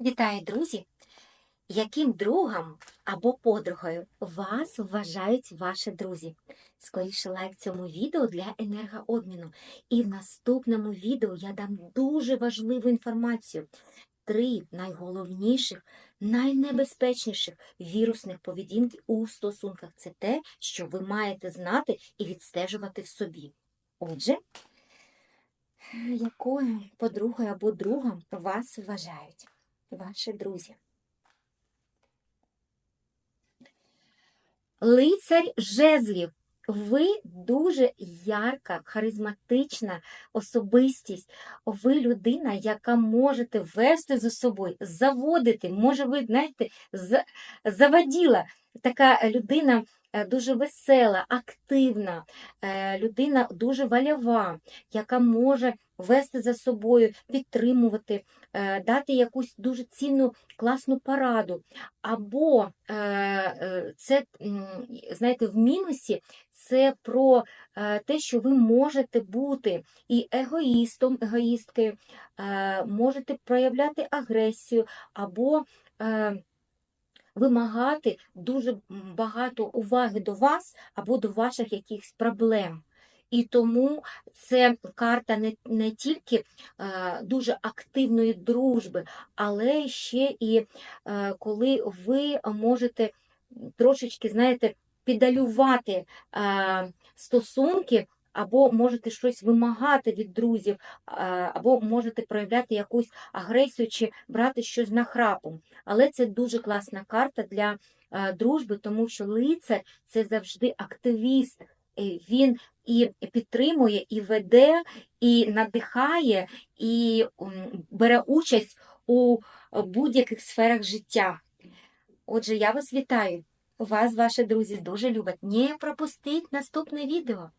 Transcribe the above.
Вітаю, друзі! Яким другом або подругою вас вважають ваші друзі? Скоріше лайк цьому відео для енергообміну. І в наступному відео я дам дуже важливу інформацію. Три найголовніших, найнебезпечніших вірусних поведінки у стосунках. Це те, що ви маєте знати і відстежувати в собі. Отже, якою подругою або другом вас вважають ваші друзі? Лицар жезлів. Ви дуже ярка, харизматична особистість. Ви людина, яка можете вести за собою, заводити. Може, ви знаєте, з- заводіла. Така людина дуже весела, активна, е, людина дуже валява, яка може вести за собою, підтримувати, е, дати якусь дуже цінну, класну пораду. Або е, е, це, знаєте, в мінусі це про е, те, що ви можете бути і егоїстом, егоїсткою, е, можете проявляти агресію, або е, вимагати дуже багато уваги до вас або до ваших якихось проблем. І тому це карта не, не тільки е, дуже активної дружби, але ще і е, коли ви можете трошечки, знаєте, підалювати е, стосунки, або можете щось вимагати від друзів, або можете проявляти якусь агресію чи брати щось нахрапом. Але це дуже класна карта для е, дружби, тому що лицар це завжди активіст. Він і підтримує, і веде, і надихає, і бере участь у будь-яких сферах життя. Отже, я вас вітаю. Вас ваші друзі дуже люблять. Не пропустіть наступне відео.